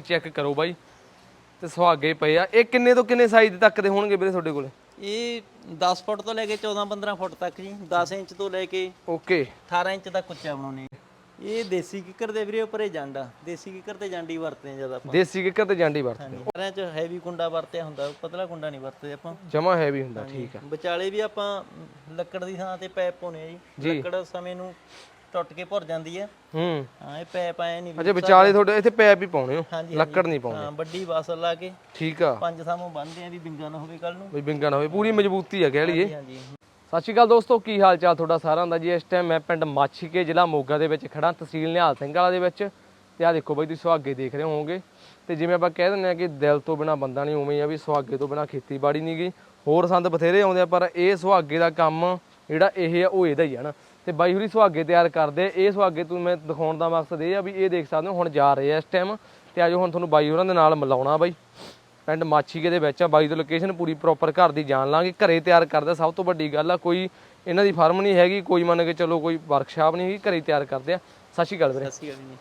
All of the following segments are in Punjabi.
ਚੈੱਕ ਕਰੋ ਬਾਈ। ਤੇ ਸੁਹਾਗੇ ਪਏ ਆ। ਇਹ ਕਿੰਨੇ ਤੋਂ ਕਿੰਨੇ ਸਾਈਜ਼ ਤੱਕ ਦੇ ਹੋਣਗੇ ਵੀਰੇ ਤੁਹਾਡੇ ਕੋਲ? ਇਹ 10 ਫੁੱਟ ਤੋਂ ਲੈ ਕੇ 14 15 ਫੁੱਟ ਤੱਕ ਜੀ। 10 ਇੰਚ ਤੋਂ ਲੈ ਕੇ ਓਕੇ। 18 ਇੰਚ ਤੱਕ ਉੱਚਾ ਬਣਾਉਣੇ ਇਹ ਦੇਸੀ ਕਿੱਕਰ ਦੇ ਵੀਰੇ ਉੱਪਰ ਜਾਂਡਾ ਦੇਸੀ ਕਿੱਕਰ ਤੇ ਜਾਂਡੀ ਵਰਤਦੇ ਆ ਜ਼ਿਆਦਾ ਆਪਾਂ। ਦੇਸੀ ਕਿੱਕਰ ਤੇ ਜਾਂਡੀ ਵਰਤ ਹਾਂਜੀ। ਸਾਰਿਆਂ 'ਚ ਹੈਵੀ ਕੁੰਡਾ ਵਰਤਿਆ ਹੁੰਦਾ ਪਤਲਾ ਕੁੰਡਾ ਨਹੀਂ ਵਰਤਦੇ ਆਪਾਂ। ਜਮਾ ਹੈਵੀ ਹੁੰਦਾ ਠੀਕ ਆ। ਵਿਚਾਲੇ ਵੀ ਆਪਾਂ ਲੱਕੜ ਦੀ ਥਾਂ ਤੇ ਪੈਪ ਪਾਉਨੇ ਆ ਜੀ। ਲੱਕੜ ਸਮੇਂ ਨੂੰ ਟੁੱਟ ਕੇ ਭੁਰ ਜਾਂਦੀ ਹੈ ਹੂੰ। ਹਾਂ ਇਹ ਪੈਪ ਆਏ ਨਹੀਂ ਅਜੇ ਵਿਚਾਲੇ ਤੁਹਾਡੇ ਇੱਥੇ ਪੈਪ ਹੀ ਪਾਉਣੇ ਹੋ। ਹਾਂਜੀ ਲੱਕੜ ਨਹੀਂ ਪਾਉਣੀ। ਹਾਂ ਵੱਡੀ ਵਾਸਲ ਲਾ ਕੇ ਠੀਕ ਆ। ਪੰਜ ਸਾਮੋਂ ਬੰਨਦੇ ਆ ਵੀ ਬਿੰਗਾ ਨਾ ਹੋਵੇ ਕੱਲ ਨੂੰ। ਬਈ ਬਿੰਗਾ ਨਾ ਹੋਵੇ ਪੂਰੀ ਮਜ਼ਬੂਤੀ ਆ ਕਹਿ ਲਈਏ। ਹਾਂਜੀ ਸਤਿ ਸ਼੍ਰੀ ਅਕਾਲ ਦੋਸਤੋ ਕੀ ਹਾਲ ਚਾਲ ਤੁਹਾਡਾ ਸਾਰਿਆਂ ਦਾ ਜੀ? ਇਸ ਟਾਈਮ ਮੈਂ ਪਿੰਡ ਮਾਛੀਕੇ ਜ਼ਿਲ੍ਹਾ ਮੋਗਾ ਦੇ ਵਿੱਚ ਖੜਾ ਤਹਿਸੀਲ ਨਿਹਾਲ ਸਿੰਘ ਵਾਲਾ ਦੇ ਵਿੱਚ। ਤੇ ਆ ਦੇਖੋ ਬਈ ਤੁਸੀਂ ਸੁਹਾਗੇ ਦੇਖ ਰਹੇ ਹੋਵੋਗੇ। ਤੇ ਜਿਵੇਂ ਆਪਾਂ ਕਹਿ ਦਿੰਦੇ ਆ ਕਿ ਦਿਲ ਤੋਂ ਬਿਨਾ ਬੰਦਾ ਨਹੀਂ ਉਵੇਂ ਹੀ ਆ ਵੀ ਸੁਹਾਗੇ ਤੋਂ ਬਿਨਾ ਖੇਤੀਬਾੜੀ ਨਹੀਂ ਗਈ ਹੋਰ ਸੰਦ ਬਥੇਰੇ ਆਉਂਦੇ ਆ ਪਰ ਇਹ ਸੁਹਾਗੇ ਦਾ ਕੰਮ ਜਿਹੜਾ ਇਹ ਆ ਉਹ ਇਹਦਾ ਹੀ ਆ ਨਾ। ਤੇ ਬਾਈ ਹੁਰੀ ਸੁਹਾਗੇ ਤਿਆਰ ਕਰਦੇ। ਇਹ ਸੁਹਾਗੇ ਤੋਂ ਮੈਂ ਦਿਖਾਉਣ ਦਾ ਮਕਸਦ ਇਹ ਆ ਵੀ ਇਹ ਦੇਖ ਸਕਦੇ ਹੋ ਹੁਣ ਜਾ ਰਹੇ ਆ ਇਸ ਟਾਈਮ ਤੇ ਆਜੋ ਹੁਣ ਤੁਹਾਨੂੰ ਬਾਈ ਹੋਰਾਂ ਦੇ ਨਾਲ ਮਿਲਾਉਣਾ ਬਾਈ। ਪਿੰਡ ਮਾਛੀਕੇ ਦੇ ਵਿੱਚ ਆ ਬਾਈ ਦੀ ਲੋਕੇਸ਼ਨ ਪੂਰੀ ਪ੍ਰੋਪਰ ਘਰ ਦੀ ਜਾਣ ਲਾਂਗੇ ਘਰੇ ਤਿਆਰ ਕਰਦਾ ਸਭ ਤੋਂ ਵੱਡੀ ਗੱਲ ਆ ਕੋਈ ਇਹਨਾਂ ਦੀ ਫਾਰਮ ਨਹੀਂ ਹੈਗੀ ਕੋਈ ਮੰਨ ਕੇ ਚਲੋ ਕੋਈ ਵਰਕਸ਼ਾਪ ਨਹੀਂ ਹੈਗੀ ਘਰੇ ਤਿਆਰ ਕਰਦੇ ਆ। ਸਤਿ ਸ਼੍ਰੀ ਅਕਾਲ ਵੀਰੇ।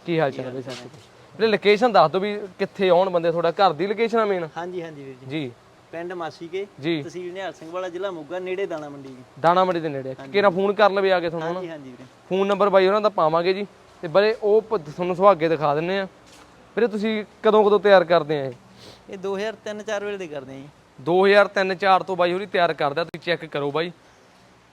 ਕੀ ਹਾਲ ਚਾਲ ਹੈ ਵੀਰੇ? ਸਤਿ ਸ਼੍ਰੀ ਅਕਾਲ। ਵੀਰੇ ਲੋਕੇਸ਼ਨ ਦੱਸ ਦਿਓ ਵੀ ਕਿੱਥੇ ਆਉਣ ਬੰਦੇ ਤੁਹਾਡਾ ਘਰ ਦੀ ਲੋਕੇਸ਼ਨ ਆ ਮੇਨ ਹਾਂਜੀ ਹਾਂਜੀ ਵੀਰ ਜੀ। ਜੀ। ਪਿੰਡ ਮਾਸੀਕੇ ਜੀ। ਤਹਿਸੀਲ ਨਿਹਾਲ ਸਿੰਘ ਵਾਲਾ ਜ਼ਿਲ੍ਹਾ ਮੋਗਾ ਨੇੜੇ ਦਾਣਾ ਮੰਡੀ ਜੀ ਦਾਣਾ ਮੰਡੀ ਦੇ ਨੇੜੇ ਕਿਹੜਾ ਫੋਨ ਕਰ ਲਵੇ ਆ ਕੇ ਤੁਹਾਨੂੰ ਹਾਂਜੀ ਹਾਂਜੀ ਵੀਰੇ। ਫੋਨ ਨੰਬਰ ਬਾਈ ਉਹਨਾਂ ਦਾ ਪਾਵਾਂਗੇ ਜੀ। ਤੇ ਬੜੇ ਉਹ ਤੁਹਾਨੂੰ ਸੁਹਾਗੇ ਦਿਖਾ ਦਿੰਨੇ ਆ। ਵੀਰੇ ਤੁਸੀਂ ਕਦੋਂ ਕਦੋਂ ਤਿਆਰ ਕਰਦੇ ਆ ਇਹ? ਇਹ 2003-4 ਵੇਲੇ ਦੇ ਕਰਦੇ ਆ ਜੀ। 2003-4 ਤੋਂ ਬਾਈ ਹੋਰੀ ਤਿਆਰ ਕਰਦਾ ਤੁਸੀਂ ਚੈੱਕ ਕਰੋ ਬਾਈ।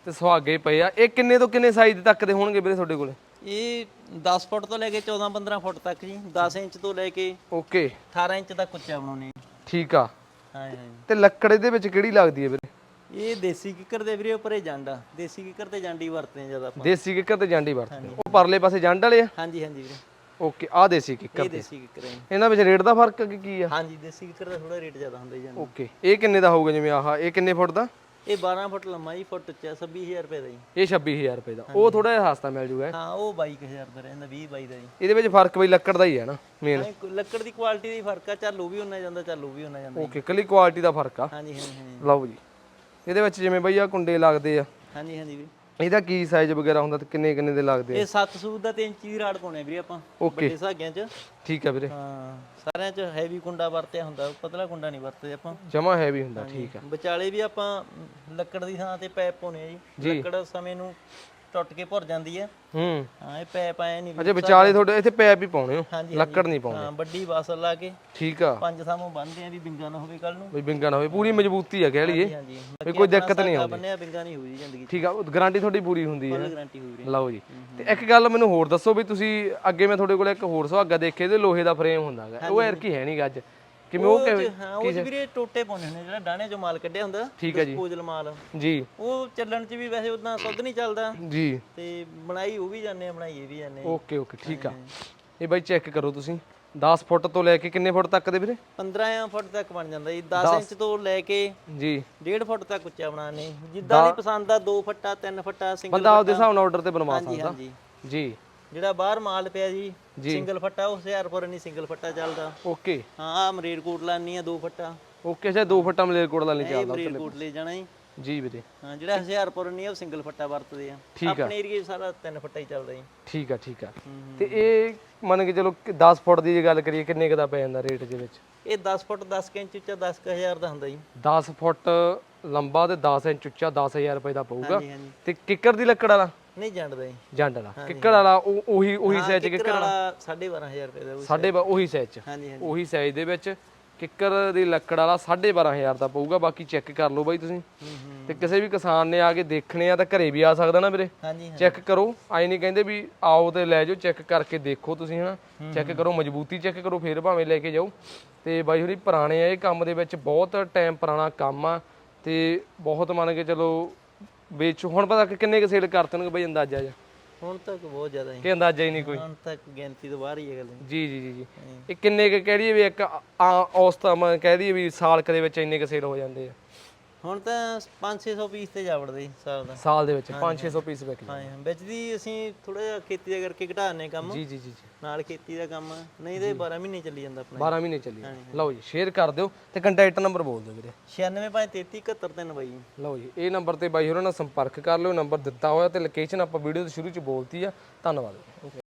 ਤੇ ਸੁਹਾਗੇ ਪਏ ਆ। ਇਹ ਕਿੰਨੇ ਤੋਂ ਕਿੰਨੇ ਸਾਈਜ਼ ਤੱਕ ਦੇ ਹੋਣਗੇ ਵੀਰੇ ਤੁਹਾਡੇ ਕੋਲ? ਇਹ 10 ਫੁੱਟ ਤੋਂ ਲੈ ਕੇ 14-15 ਫੁੱਟ ਤੱਕ ਜੀ। 10 ਇੰਚ ਤੋਂ ਲੈ ਕੇ ਓਕੇ। 18 ਇੰਚ ਤੱਕ ਉੱਚਾ ਬਣਾਉਣੇ ਠੀਕ ਆ। ਹਾਂਜੀ ਹਾਂਜੀ ਤੇ ਲੱਕੜ ਇਹਦੇ ਵਿੱਚ ਕਿਹੜੀ ਲੱਗਦੀ ਹੈ ਵੀਰੇ? ਇਹ ਦੇਸੀ ਕਿੱਕਰ ਦੇ ਵੀਰੇ ਉੱਪਰ ਜਾਂਡਾ ਦੇਸੀ ਕਿੱਕਰ ਤੇ ਜਾਂਡੀ ਵਰਤਦੇ ਜ਼ਿਆਦਾ ਆਪਾਂ। ਦੇਸੀ ਕਿੱਕਰ ਤੇ ਜਾਂਡੀ ਵਰਤਦੇ ਉਹ ਪਰਲੇ ਪਾਸੇ ਜੰਡ ਵਾਲੇ ਆ? ਹਾਂਜੀ ਹਾਂਜੀ ਵੀਰੇ। ਓਕੇ ਆ ਦੇਸੀ ਕਿੱਕਰ ਇਹ ਦੇਸੀ ਕਿੱਕਰ ਹੈ। ਇਹਨਾਂ ਵਿੱਚ ਰੇਟ ਦਾ ਫ਼ਰਕ ਕੀ ਆ? ਹਾਂਜੀ ਦੇਸੀ ਕਿੱਕਰ ਦਾ ਥੋੜਾ ਰੇਟ ਜ਼ਿਆਦਾ ਹੁੰਦਾ ਜਾਂਦਾ ਓਕੇ ਇਹ ਕਿੰਨੇ ਦਾ ਹੋਊਗਾ ਜਿਵੇਂ ਆਹ? ਇਹ ਕਿੰਨੇ ਫੁੱਟ ਦਾ? ਇਹ 12 ਫੁੱਟ ਲੰਮਾ ਜੀ ਫੁੱਟ ਉੱਚਾ 26000 ਰੁਪਏ ਦਾ ਜੀ। ਇਹ 26000 ਰੁਪਏ ਦਾ। ਉਹ ਥੋੜਾ ਜਿਹਾ ਸਸਤਾ ਮਿਲ ਜੂਗਾ ਹਾਂ ਉਹ 22000 ਦਾ ਰਹਿੰਦਾ 20 22 ਦਾ ਜੀ। ਇਹਦੇ ਵਿੱਚ ਫ਼ਰਕ ਬਈ ਲੱਕੜ ਦਾ ਹੀ ਹੈ ਨਾ ਮੇਨ ਲੱਕੜ ਦੀ ਕੁਆਲਿਟੀ ਦਾ ਹੀ ਫ਼ਰਕ ਆ ਚੱਲ ਉਹ ਵੀ ਉਹਨਾਂ ਜਾਂਦਾ ਚੱਲ ਉਹ ਵੀ ਉਹਨਾਂ ਜਾਂਦਾ। ਓਕੇ ਕੱਲੀ ਕੁਆਲਿਟੀ ਦਾ ਫ਼ਰਕ ਆ। ਹਾਂਜੀ ਹਾਂਜੀ ਹਾਂਜੀ। ਲਓ ਜੀ। ਇਹਦੇ ਵਿੱਚ ਜਿਵੇਂ ਬਈ ਆ ਕੁੰਡੇ ਲੱਗਦੇ ਆ। ਹਾਂਜੀ ਹਾਂਜੀ ਵੀਰੇ। ਇਹਦਾ ਕੀ ਸਾਈਜ਼ ਵਗੈਰਾ ਹੁੰਦਾ ਤੇ ਕਿੰਨੇ ਕਿੰਨੇ ਦੇ ਲੱਗਦੇ ਆ? ਇਹ 7 ਸੂਤ ਦਾ 3 ਇੰਚੀ ਦੀ ਰਾਡ ਪਾਉਣੇ ਵੀਰੇ ਆਪਾਂ ਵੱਡੇ ਸਾਗਿਆਂ 'ਚ। ਠੀਕ ਆ ਵੀਰੇ। ਹਾਂ ਸਾਰਿਆਂ 'ਚ ਹੈਵੀ ਕੁੰਡਾ ਵਰਤਿਆ ਹੁੰਦਾ ਪਤਲਾ ਕੁੰਡਾ ਨਹੀਂ ਵਰਤਦੇ ਆਪਾਂ। ਜਮਾ ਹੈਵੀ ਹੁੰਦਾ ਠੀਕ ਆ। ਵਿਚਾਲੇ ਵੀ ਆਪਾਂ ਮ, ਲੱਕੜ ਦੀ ਥਾਂ ਤੇ ਪੈਪ ਪਾਉਣੇ ਆ ਜੀ। ਲੱਕੜ ਸਮੇਂ ਨੂੰ ਟੁੱਟ ਕੇ ਭੁਰ ਜਾਂਦੀ ਹੈ ਹੂੰ। ਹਾਂ ਇਹ ਪੈਪ ਆਏ ਨਹੀਂ ਅਜੇ ਵਿਚਾਲੇ ਤੁਹਾਡੇ ਇੱਥੇ ਪੈਪ ਹੀ ਪਾਉਣੇ ਹੋ ਹਾਂਜੀ ਲੱਕੜ ਨਹੀਂ ਪਾਉਣੀ। ਹਾਂ ਵੱਡੀ ਵਾਸਲ ਲਾ ਕੇ। ਠੀਕ ਆ। ਪੰਜ ਸਾਮੋਂ ਬੰਨਦੇ ਆ ਵੀ ਬਿੰਗਾ ਨਾ ਹੋਵੇ ਕੱਲ ਨੂੰ। ਬਈ ਬਿੰਗਾ ਨਾ ਹੋਵੇ ਪੂਰੀ ਮਜ਼ਬੂਤੀ ਆ ਕਹਿ ਲਈਏ। ਹਾਂਜੀ ਵੀ ਕੋਈ ਦਿੱਕਤ ਨਹੀਂ ਆਉਂਦੀ। ਬੰਨਿਆ ਬਿੰਗਾ ਨਹੀਂ ਹੋਈ ਜ਼ਿੰਦਗੀ ਠੀਕ ਆ ਗਾਰੰਟੀ ਤੁਹਾਡੀ ਪੂਰੀ ਹੁੰਦੀ ਹੈ। ਗਾਰੰਟੀ ਵੀਰੇ ਲਓ ਜੀ। ਤੇ ਇੱਕ ਗੱਲ ਮੈਨੂੰ ਹੋਰ ਦੱਸੋ ਵੀ ਤੁਸੀਂ ਅੱਗੇ ਮੈਂ ਤੁਹਾਡੇ ਕੋਲ ਇੱਕ ਹੋਰ ਸੁਹਾਗਾ ਦੇਖੇ ਤੇ ਲੋਹੇ ਦਾ ਫਰੇਮ ਹੁੰਦਾਗਾ। ਉਹ ਕੀ ਹੈ ਨਹੀਂਗਾ ਅੱਜ। ਕਿਵੇਂ ਉਹ ਕਿਵੇਂ ਹਾਂ ਉਹ 'ਚ ਵੀਰੇ ਟੋਟੇ ਪਾਉਣੇ ਹੁੰਦੇ ਜਿਹੜਾ ਡਾਣੇ 'ਚੋਂ ਮਾਲ ਕੱਢਿਆ ਹੁੰਦਾ ਠੀਕ ਹੈ ਜੀ। ਡਿਸਪੋਜ਼ਲ ਮਾਲ। ਜੀ। ਉਹ ਚੱਲਣ 'ਚ ਵੀ ਵੈਸੇ ਉਦਾਂ ਸੁੱਧ ਨਹੀਂ ਚੱਲਦਾ। ਜੀ। ਤੇ ਬਣਾਈ ਉਹ ਵੀ ਜਾਂਦੇ ਆ ਬਣਾਈ ਇਹ ਵੀ ਜਾਂਦੇ ਆ। ਓਕੇ ਓਕੇ ਠੀਕ ਆ। ਇਹ ਬਾਈ ਚੈੱਕ ਕਰੋ ਤੁਸੀਂ। 10 ਫੁੱਟ ਤੋਂ ਲੈ ਕੇ ਕਿੰਨੇ ਫੁੱਟ ਤੱਕ ਦੇ ਵੀਰੇ? 15 ਫੁੱਟ ਤੱਕ ਬਣ ਜਾਂਦਾ ਜੀ। 10 ਇੰਚ ਤੋਂ ਲੈ ਕੇ ਜੀ। 1.5 ਫੁੱਟ ਤੱਕ ਉੱਚਾ ਬਣਾਣੇ ਜਿੱਦਾਂ ਦੀ ਪਸੰਦ ਆ 2 ਫੁੱਟਾ 3 ਫੁੱਟਾ ਸਿੰਗਲ ਬੰਦਾ ਆਪਦੇ ਹਿਸਾਬ ਨਾਲ ਆਰਡਰ ਤੇ ਬਣਵਾ ਹਾਂਜੀ ਸਕਦਾ। ਹਾਂਜੀ। ਜੀ। ਜਿਹੜਾ ਬਾਹਰ ਮਾਲ ਪਿਆ ਜੀ ਸਿੰਗਲ ਫੱਟਾ ਉਹ ਹੁਸ਼ਿਆਰਪੁਰ ਨਹੀਂ ਸਿੰਗਲ ਫੱਟਾ ਚੱਲਦਾ। ਓਕੇ। ਹਾਂ ਆ ਮਰੇਰ ਕੋਟ ਲਾਨੀ ਆ 2 ਫੱਟਾ। ਓਕੇ ਜੇ 2 ਫੁੱਟਾਂ ਮਲੇਰ ਕੋੜ ਦਾ ਨਹੀਂ ਚੱਲਦਾ ਮਰੇਰ ਕੋਟ ਲੈ ਜਾਣਾ ਜੀ। ਜੀ ਵੀਰੇ। ਹਾਂ ਜਿਹੜਾ ਹੁਸ਼ਿਆਰਪੁਰ ਨਹੀਂ ਉਹ ਸਿੰਗਲ ਫੱਟਾ ਵਰਤਦੇ ਆ। ਆਪਣੇ ਏਰੀਏ ਸਾਰਾ 3 ਫੱਟਾ ਹੀ ਚੱਲਦਾ ਜੀ। ਠੀਕ ਆ ਠੀਕ ਆ। ਤੇ ਇਹ ਮੰਨ ਕੇ ਚਲੋ ਕਿ 10 ਫੁੱਟ ਦੀ ਜੇ ਗੱਲ ਕਰੀਏ ਕਿੰਨੇ ਕੁ ਦਾ ਪੈ ਜਾਂਦਾ ਰੇਟ ਦੇ ਵਿੱਚ? ਇਹ 10 ਫੁੱਟ 10 ਕੁ ਇੰਚ ਉੱਚਾ 10000 ਦਾ ਹੁੰਦਾ ਜੀ। 10 ਫੁੱਟ ਲੰਬਾ ਤੇ 10 ਇੰਚ ਉੱਚਾ 10000 ਰੁਪਏ ਦਾ ਪਊਗਾ। ਤੇ ਕਿੱਕਰ ਦੀ ਲੱਕੜ ਵਾਲਾ? ਨਹੀਂ ਜੰਡਦਾ ਜੀ। ਜੰਡ ਵਾਲਾ। ਕਿੱਕਰ ਵਾਲਾ ਉਹ ਉਹੀ ਉਹੀ ਸਾਈਜ਼ ਕਿੱਕਰ ਵਾਲਾ। 12500 ਰੁਪਏ ਦਾ ਉਹ। ਸਾਢੇ ਬਾ- ਉਹੀ ਸਾਈਜ਼ ਚ। ਹਾਂਜੀ ਹਾਂਜੀ। ਉਹੀ ਸਾਈਜ਼ ਦੇ ਵਿੱਚ ਕਿੱਕਰ ਦੀ ਲੱਕੜ ਵਾਲਾ 12500 ਦਾ ਪਊਗਾ ਬਾਕੀ ਚੈੱਕ ਕਰ ਲਓ ਬਾਈ ਤੁਸੀਂ। ਹੂੰ ਹੂੰ। ਤੇ ਕਿਸੇ ਵੀ ਕਿਸਾਨ ਨੇ ਆ ਕੇ ਦੇਖਣੇ ਆ ਤਾਂ ਘਰੇ ਵੀ ਆ ਸਕਦਾ ਨਾ ਵੀਰੇ। ਹਾਂਜੀ ਹਾਂ ਚੈੱਕ ਕਰੋ ਆਈ ਨਹੀਂ ਕਹਿੰਦੇ ਵੀ ਆਓ ਤੇ ਲੈ ਜਾਓ ਚੈੱਕ ਕਰਕੇ ਦੇਖੋ ਤੁਸੀਂ ਹਨਾ। ਚੈੱਕ ਕਰੋ ਮਜ਼ਬੂਤੀ ਚੈੱਕ ਕਰੋ ਫੇਰ ਭਾਵੇਂ ਲੈ ਕੇ ਜਾਓ। ਤੇ ਬਾਈ ਹੋਰੀ ਪੁਰਾਣੇ ਆ ਇਹ ਕੰਮ ਦੇ ਵਿੱਚ ਬਹੁਤ ਟਾਈਮ ਪੁਰਾਣਾ ਕੰਮ ਆ। ਤੇ ਬਹੁਤ ਮੰਨ ਕੇ ਚਲੋ ਵੇਚ ਹੁਣ ਪਤਾ ਕਿ ਕਿੰਨੇ ਕੁ ਸੇਲ ਕਰਤੇ ਨੇ ਬਈ ਅੰਦਾਜ਼ਾ ਜਿਹਾ? ਹੁਣ ਤੱਕ ਬਹੁਤ ਜ਼ਿਆਦਾ ਜੀ। ਕਿ ਅੰਦਾਜ਼ਾ ਹੀ ਨਹੀਂ ਕੋਈ। ਹੁਣ ਤੱਕ ਗਿਣਤੀ ਤੋਂ ਬਾਹਰ ਹੀ ਹੈ ਗੱਲ ਜੀ। ਜੀ ਜੀ ਜੀ ਇਹ ਕਿੰਨੇ ਕੁ ਕਹਿ ਦਈਏ ਵੀ ਇੱਕ ਆ ਔਸਤ ਕਹਿ ਦਈਏ ਵੀ ਸਾਲ ਕੁ ਦੇ ਵਿੱਚ ਇੰਨੇ ਕੁ ਸੇਲ ਹੋ ਜਾਂਦੇ ਆ। ਹੁਣ ਤਾਂ 5-600 ਪੀਸ ਤੇ ਜਾ ਵੜਦੇ ਜੀ ਸਾਲ ਦਾ। ਸਾਲ ਦੇ ਵਿੱਚ 5-600 ਪੀਸ ਵਿਕ ਹਾਂ। ਵਿੱਚ ਦੀ ਅਸੀਂ ਥੋੜਾ ਜਿਹਾ ਖੇਤੀ ਦਾ ਕਰਕੇ ਘਟਾਣੇ ਕੰਮ। ਜੀ ਜੀ ਜੀ ਜੀ। ਨਾਲ ਖੇਤੀ ਦਾ ਕੰਮ ਨਹੀਂ ਤੇ 12 ਮਹੀਨੇ ਚੱਲੀ ਜਾਂਦਾ ਆਪਣਾ। 12 ਮਹੀਨੇ ਚੱਲੀ ਲਓ ਜੀ ਸ਼ੇਅਰ ਕਰ ਦਿਓ ਤੇ ਕੰਟੈਕਟ ਨੰਬਰ ਬੋਲ ਦਿਓ ਵੀਰੇ। 96533713 ਲਓ ਜੀ ਇਹ ਨੰਬਰ ਤੇ ਬਾਈ ਹੋਰਾਂ ਨਾਲ ਸੰਪਰਕ ਕਰ ਲਿਓ ਨੰਬਰ ਦਿੱਤਾ ਹੋਇਆ ਤੇ ਲੋਕੇਸ਼ਨ ਆਪਾਂ ਵੀਡੀਓ ਦੇ ਸ਼ੁਰੂ ਚ ਬੋਲਤੀ ਆ। ਧੰਨਵਾਦ।